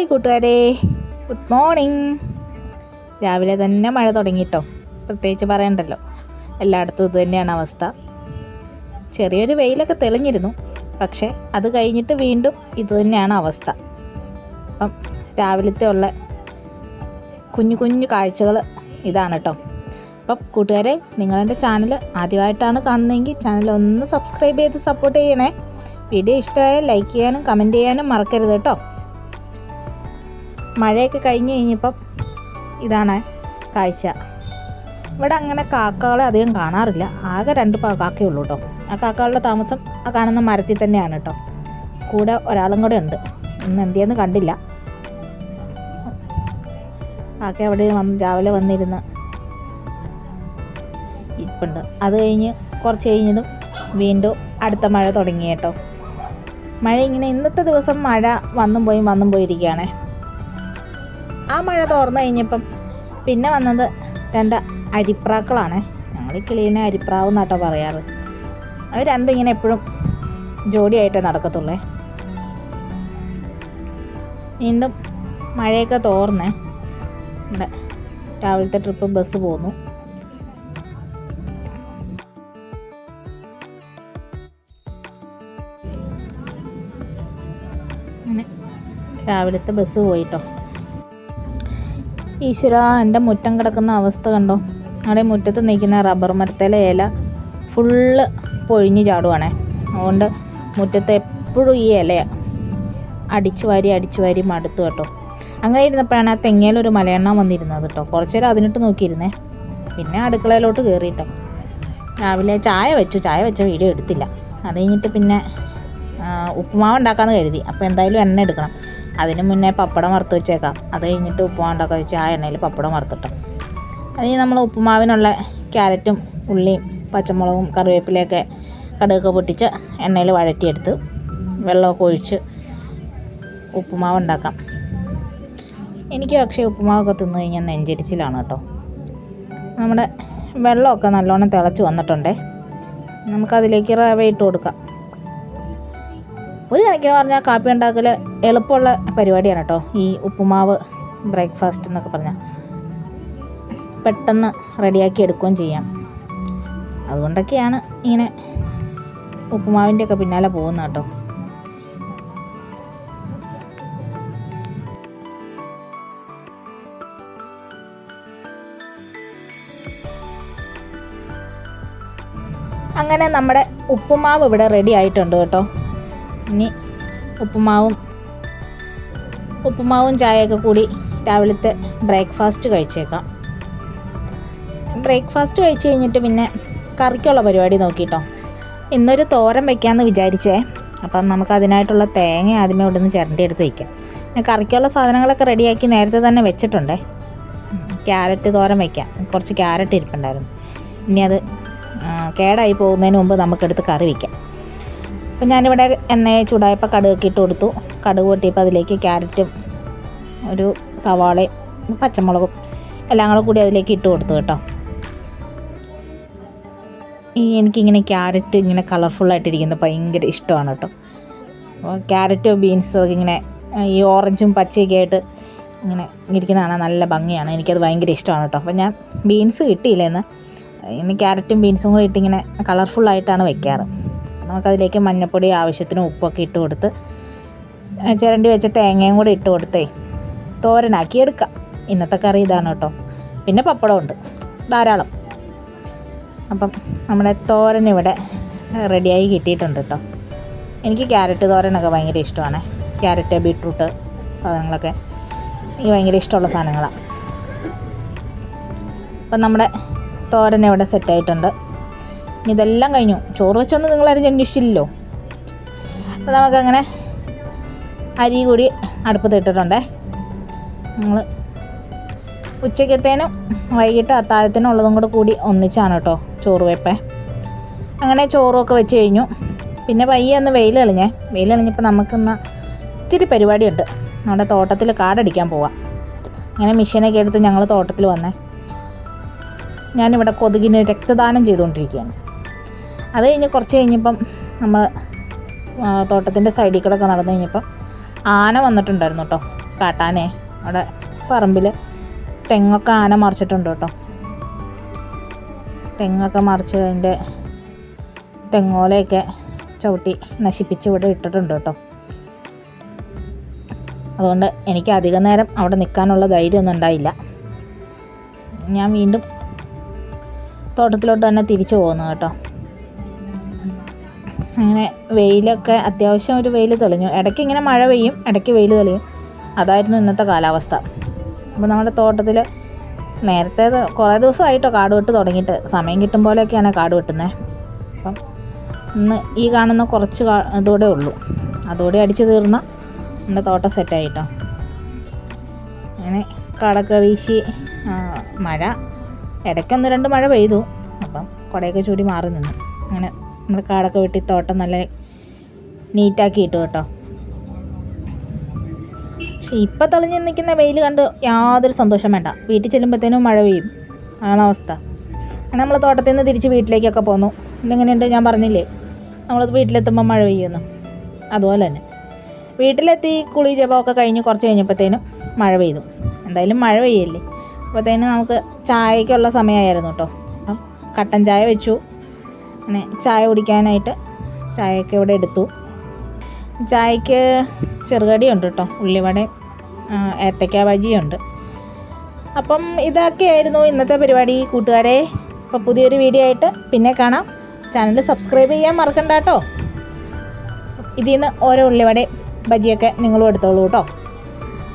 Hi കൂട്ടുകാരെ. Good morning രാവിലെ തന്നെ മഴ തുടങ്ങിട്ടോ. പ്രത്യേകിച്ച് പറയണ്ടല്ലോ. എല്ലായിടത്തും ഇത് തന്നെയാണ് അവസ്ഥ. ചെറിയൊരു വെയിലൊക്കെ തെളിഞ്ഞിരുന്നു. പക്ഷേ അത് കഴിഞ്ഞിട്ട് വീണ്ടും ഇത് തന്നെയാണ് അവസ്ഥ. അപ്പം രാവിലത്തെ ഉള്ള കുഞ്ഞു കുഞ്ഞു കാഴ്ചകൾ ഇതാണ് കേട്ടോ അപ്പം കൂട്ടുകാരെ നിങ്ങളെന്റെ ചാനൽ ആദ്യമായിട്ടാണ് കാണുന്നതെങ്കിൽ ചാനൽ ഒന്ന് സബ്സ്ക്രൈബ് ചെയ്ത് സപ്പോർട്ട് ചെയ്യണേ. വീഡിയോ ഇഷ്ടമായാൽ ലൈക്ക് ചെയ്യാനും കമന്റ് ചെയ്യാനും മറക്കരുത് കേട്ടോ മഴയൊക്കെ കഴിഞ്ഞ് കഴിഞ്ഞപ്പം ഇതാണ് കാഴ്ച. ഇവിടെ അങ്ങനെ കാക്കകളെ അധികം കാണാറില്ല. ആകെ രണ്ട് കാക്കയുള്ളൂ കേട്ടോ ആ കാക്കകളുടെ താമസം ആ കാണുന്ന മരത്തിൽ തന്നെയാണ് കേട്ടോ കൂടെ ഒരാളും കൂടെ ഉണ്ട്. ഇന്ന് എന്തിയെന്ന് കണ്ടില്ല. കാക്ക അവിടെ വന്ന് രാവിലെ വന്നിരുന്ന് ഇരിപ്പുണ്ട്. അത് കഴിഞ്ഞ് കുറച്ച് കഴിഞ്ഞതും വീണ്ടും അടുത്ത മഴ തുടങ്ങി കേട്ടോ മഴ ഇങ്ങനെ ഇന്നത്തെ ദിവസം മഴ വന്നും പോയി വന്നും പോയിരിക്കുകയാണേ ആ മഴ തോർന്നു കഴിഞ്ഞപ്പം പിന്നെ വന്നത് രണ്ട് അരിപ്രാക്കളാണ്. ഞങ്ങൾ കിളീനെ അരിപ്രാവ് എന്നാട്ടോ പറയാറ്. അവർ രണ്ടും ഇങ്ങനെ എപ്പോഴും ജോഡിയായിട്ടേ നടക്കത്തുള്ളേ. വീണ്ടും മഴയൊക്കെ തോർന്നേ ഇവിടെ രാവിലത്തെ ട്രിപ്പ് ബസ് പോന്നു. രാവിലത്തെ ബസ് പോയിട്ടോ. ഈശ്വര എന്റെ മുറ്റം കിടക്കുന്ന അവസ്ഥ കണ്ടോ? അവിടെ മുറ്റത്ത് നിൽക്കുന്ന റബ്ബർ മരത്തിലെ ഇല ഫുള്ള് പൊഴിഞ്ഞ് ചാടുവാണേ. അതുകൊണ്ട് മുറ്റത്ത് എപ്പോഴും ഈ ഇലയാണ് അടിച്ചു വാരി അടിച്ചു വാരി മടുത്തു കേട്ടോ. അങ്ങനെ ഇരുന്നപ്പോഴാണ് ആ തെങ്ങയിലൊരു മലയെണ്ണ വന്നിരുന്നത് കേട്ടോ. കുറച്ച് നേരം അതിനിട്ട് നോക്കിയിരുന്നേ. പിന്നെ അടുക്കളയിലോട്ട് കയറിയിട്ടോ. രാവിലെ ചായ വെച്ചു. ചായ വെച്ച വീഡിയോ എടുത്തില്ല. അത് കഴിഞ്ഞിട്ട് പിന്നെ ഉപ്പുമാവ് ഉണ്ടാക്കാമെന്ന് കരുതി. അപ്പോൾ എന്തായാലും എണ്ണ എടുക്കണം. അതിന് മുന്നേ പപ്പടം വറുത്ത് വെച്ചേക്കാം. അത് കഴിഞ്ഞിട്ട് ഉപ്പുമാണ്ടൊക്കെ വെച്ച് ആ എണ്ണയിൽ പപ്പടം വറുത്തിട്ടും. അത് നമ്മൾ ഉപ്പുമാവിനുള്ള ക്യാരറ്റും ഉള്ളിയും പച്ചമുളകും കറിവേപ്പിലയൊക്കെ കടുകൊക്കെ പൊട്ടിച്ച് എണ്ണയിൽ വഴറ്റിയെടുത്ത് വെള്ളമൊക്കെ ഒഴിച്ച് ഉപ്പുമാവ് ഉണ്ടാക്കാം. എനിക്ക് പക്ഷേ ഉപ്പുമാവൊക്കെ തിന്നു കഴിഞ്ഞാൽ നെഞ്ചരിച്ചിലാണ് കേട്ടോ. നമ്മുടെ വെള്ളമൊക്കെ നല്ലോണം തിളച്ച് വന്നിട്ടുണ്ടേ. നമുക്കതിലേക്ക് റവ ഇട്ട് കൊടുക്കാം. ഒരു കണക്കിന് പറഞ്ഞാൽ കാപ്പി ഉണ്ടാക്കൽ എളുപ്പമുള്ള പരിപാടിയാണ് കേട്ടോ. ഈ ഉപ്പുമാവ് ബ്രേക്ക്ഫാസ്റ്റ് എന്നൊക്കെ പറഞ്ഞാൽ. പെട്ടെന്ന് റെഡിയാക്കി എടുക്കുകയും ചെയ്യാം. അതുകൊണ്ടൊക്കെയാണ് ഇങ്ങനെ ഉപ്പുമാവിന്റെ ഒക്കെ പിന്നാലെ പോകുന്നത് കേട്ടോ. അങ്ങനെ നമ്മുടെ ഉപ്പുമാവ് ഇവിടെ റെഡി ആയിട്ടുണ്ട് കേട്ടോ. ഇനി ഉപ്പുമാവും. ഉപ്പുമാവും ചായയൊക്കെ കൂടി രാവിലത്തെ ബ്രേക്ക്ഫാസ്റ്റ് കഴിച്ചേക്കാം. ബ്രേക്ക്ഫാസ്റ്റ് കഴിച്ച് കഴിഞ്ഞിട്ട് പിന്നെ കറിക്കുള്ള പരിപാടി നോക്കിട്ടോ. ഇന്നൊരു തോരൻ വെക്കാമെന്ന് വിചാരിച്ചേ. അപ്പം നമുക്ക് അതിനായിട്ടുള്ള തേങ്ങ ആദ്യമേ ഇവിടെ നിന്ന് ചിരണ്ടി എടുത്ത് വയ്ക്കാം ഞാൻ കറിക്കുള്ള സാധനങ്ങളൊക്കെ റെഡിയാക്കി നേരത്തെ തന്നെ വെച്ചിട്ടുണ്ടേ. ക്യാരറ്റ് തോരൻ വയ്ക്കാം കുറച്ച് ക്യാരറ്റ് ഇരിപ്പുണ്ടായിരുന്നു. ഇനി അത് കേടായി പോകുന്നതിന് മുമ്പ് നമുക്കെടുത്ത് കറി വയ്ക്കാം അപ്പം ഞാനിവിടെ എണ്ണയെ ചൂടായപ്പോൾ കടുകൊക്കെ ഇട്ട് കൊടുത്തു. കടുക് പൊട്ടിയപ്പോൾ അതിലേക്ക് ക്യാരറ്റും ഒരു സവാളയും പച്ചമുളകും എല്ലാം കൂടെ കൂടി അതിലേക്ക് ഇട്ട് കൊടുത്തു കേട്ടോ. ഈ എനിക്കിങ്ങനെ ക്യാരറ്റ് ഇങ്ങനെ കളർഫുള്ളായിട്ടിരിക്കുന്നത് ഭയങ്കര ഇഷ്ടമാണ് കേട്ടോ. അപ്പോൾ ക്യാരറ്റോ ബീൻസോ ഒക്കെ ഇങ്ങനെ ഈ ഓറഞ്ചും പച്ചയൊക്കെ ആയിട്ട് ഇങ്ങനെ ഇരിക്കുന്ന കാണാൻ നല്ല ഭംഗിയാണ്. എനിക്കത് ഭയങ്കര ഇഷ്ടമാണ് കേട്ടോ. അപ്പോൾ ഞാൻ ബീൻസ് കിട്ടിയില്ലെന്ന്. ഇനി ക്യാരറ്റും ബീൻസും കൂടി ഇട്ടിങ്ങനെ കളർഫുള്ളായിട്ടാണ് വെക്കാറ്. നമുക്കതിലേക്ക് മഞ്ഞൾപ്പൊടി ആവശ്യത്തിന് ഉപ്പൊക്കെ ഇട്ട് കൊടുത്ത് ചിരണ്ടി വെച്ച തേങ്ങയും കൂടി ഇട്ട് കൊടുത്തേ തോരനാക്കി എടുക്കാം. ഇന്നത്തെ കറി ഇതാണ് കേട്ടോ. പിന്നെ പപ്പടമുണ്ട് ധാരാളം. അപ്പം നമ്മുടെ തോരൻ ഇവിടെ റെഡിയായി കിട്ടിയിട്ടുണ്ട് കേട്ടോ. എനിക്ക് ക്യാരറ്റ് തോരനൊക്കെ ഭയങ്കര ഇഷ്ടമാണ്. ക്യാരറ്റ് ബീട്രൂട്ട് സാധനങ്ങളൊക്കെ എനിക്ക് ഭയങ്കര ഇഷ്ടമുള്ള സാധനങ്ങളാണ്. അപ്പം നമ്മുടെ തോരൻ ഇവിടെ സെറ്റായിട്ടുണ്ട് ഇതെല്ലാം കഴിഞ്ഞു. ചോറ് വെച്ചൊന്നും നിങ്ങളാരും അന്വേഷിച്ചില്ലല്ലോ. നമുക്കങ്ങനെ അരി കൂടി അടുപ്പത്ത് ഇട്ടിട്ടുണ്ടേ. നമ്മൾ ഉച്ചക്കത്തേനും വൈകിട്ട് അത്താഴത്തിനും ഉള്ളതും കൂടെ കൂടി ഒന്നിച്ചാണ് കേട്ടോ ചോറ് വെപ്പേ. അങ്ങനെ ചോറൊക്കെ വെച്ച് കഴിഞ്ഞു. പിന്നെ പയ്യെ ഒന്ന് വെയിൽ കളിഞ്ഞേ. വെയിൽ കളിഞ്ഞപ്പോൾ നമുക്കിന്ന് ഇത്തിരി പരിപാടിയുണ്ട്. നമ്മുടെ തോട്ടത്തിൽ കാടടിക്കാൻ പോവാം. അങ്ങനെ മെഷീനൊക്കെ എടുത്ത് ഞങ്ങൾ തോട്ടത്തിൽ വന്നേ. ഞാനിവിടെ കൊതുകിന് രക്തദാനം ചെയ്തുകൊണ്ടിരിക്കുകയാണ്. അത് കഴിഞ്ഞ് കുറച്ച് കഴിഞ്ഞപ്പം നമ്മൾ തോട്ടത്തിന്റെ സൈഡിൽ കൂടെ ഒക്കെ നടന്നു കഴിഞ്ഞപ്പം ആന വന്നിട്ടുണ്ടായിരുന്നു കേട്ടോ കാട്ടാനേ. അവിടെ പറമ്പിൽ തെങ്ങൊക്കെ ആന മറിച്ചിട്ടുണ്ട് കേട്ടോ. തെങ്ങൊക്കെ മറിച്ച് അതിന്റെ തെങ്ങോലയൊക്കെ ചവിട്ടി നശിപ്പിച്ച് ഇവിടെ ഇട്ടിട്ടുണ്ട് കേട്ടോ. അതുകൊണ്ട് എനിക്ക് അധിക നേരം അവിടെ നിൽക്കാനുള്ള ധൈര്യമൊന്നും ഉണ്ടായില്ല. ഞാൻ വീണ്ടും തോട്ടത്തിലോട്ട് തന്നെ തിരിച്ചു പോകുന്നു കേട്ടോ. അങ്ങനെ വെയിലൊക്കെ അത്യാവശ്യം ഒരു വെയിൽ തെളിഞ്ഞു. ഇടയ്ക്ക് ഇങ്ങനെ മഴ പെയ്യും ഇടയ്ക്ക് വെയിൽ തെളിയും. അതായിരുന്നു ഇന്നത്തെ കാലാവസ്ഥ. അപ്പോൾ നമ്മുടെ തോട്ടത്തിൽ നേരത്തെ കുറേ ദിവസമായിട്ടോ കാട് വെട്ട് തുടങ്ങിയിട്ട്. സമയം കിട്ടും പോലെയൊക്കെയാണ് കാട് വെട്ടുന്നത് അപ്പം ഇന്ന് ഈ കാണുന്ന കുറച്ച് ഇതൂടെ ഉള്ളൂ. അതോടെ അടിച്ചു തീർന്ന എന്റെ തോട്ടം സെറ്റായിട്ടോ അങ്ങനെ കാടൊക്കെ വീശി മഴ. ഇടയ്ക്കൊന്ന് രണ്ട് മഴ പെയ്തു. അപ്പം കുടയൊക്കെ ചൂടി മാറി നിന്നു. അങ്ങനെ നമ്മുടെ കാടൊക്കെ വെട്ടി തോട്ടം നല്ല നീറ്റാക്കി ഇട്ടു കേട്ടോ. പക്ഷെ ഇപ്പം തെളിഞ്ഞ് നിൽക്കുന്ന വെയിൽ കണ്ട് യാതൊരു സന്തോഷം വേണ്ട. വീട്ടിൽ ചെല്ലുമ്പോഴത്തേനും മഴ പെയ്യും. അതാണ് അവസ്ഥ. അങ്ങനെ നമ്മൾ തോട്ടത്തിൽ നിന്ന് തിരിച്ച് വീട്ടിലേക്കൊക്കെ പോന്നു. ഇന്നെങ്ങനെയുണ്ട് ഞാൻ പറഞ്ഞില്ലേ? നമ്മൾ വീട്ടിലെത്തുമ്പോൾ മഴ പെയ്യുന്നു. അതുപോലെ തന്നെ. വീട്ടിലെത്തി കുളി ജപമൊക്കെ കഴിഞ്ഞ് കുറച്ച് കഴിഞ്ഞപ്പോഴത്തേനും മഴ പെയ്തു. എന്തായാലും മഴ പെയ്യല്ലേ? അപ്പോഴത്തേനും നമുക്ക് ചായക്കുള്ള സമയമായിരുന്നു കേട്ടോ. കട്ടൻ ചായ വെച്ചു. അങ്ങനെ ചായ കുടിക്കാനായിട്ട് ചായയൊക്കെ ഇവിടെ എടുത്തു. ചായക്ക് ചെറുകടിയുണ്ട് കേട്ടോ ഉള്ളിവടയും ഏത്തക്ക ബജിയുണ്ട്. അപ്പം ഇതൊക്കെയായിരുന്നു ഇന്നത്തെ പരിപാടി കൂട്ടുകാരെ. അപ്പോൾ പുതിയൊരു വീഡിയോ ആയിട്ട് പിന്നെ കാണാം. ചാനൽ സബ്സ്ക്രൈബ് ചെയ്യാൻ മറക്കണ്ട കേട്ടോ. ഇതിൽ നിന്ന് ഓരോ ഉള്ളിവടയും ബജിയൊക്കെ നിങ്ങളും എടുത്തോളൂ കേട്ടോ.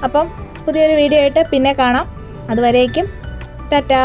അപ്പം പുതിയൊരു വീഡിയോ ആയിട്ട് പിന്നെ കാണാം. അതുവരേക്കും ടാറ്റാ.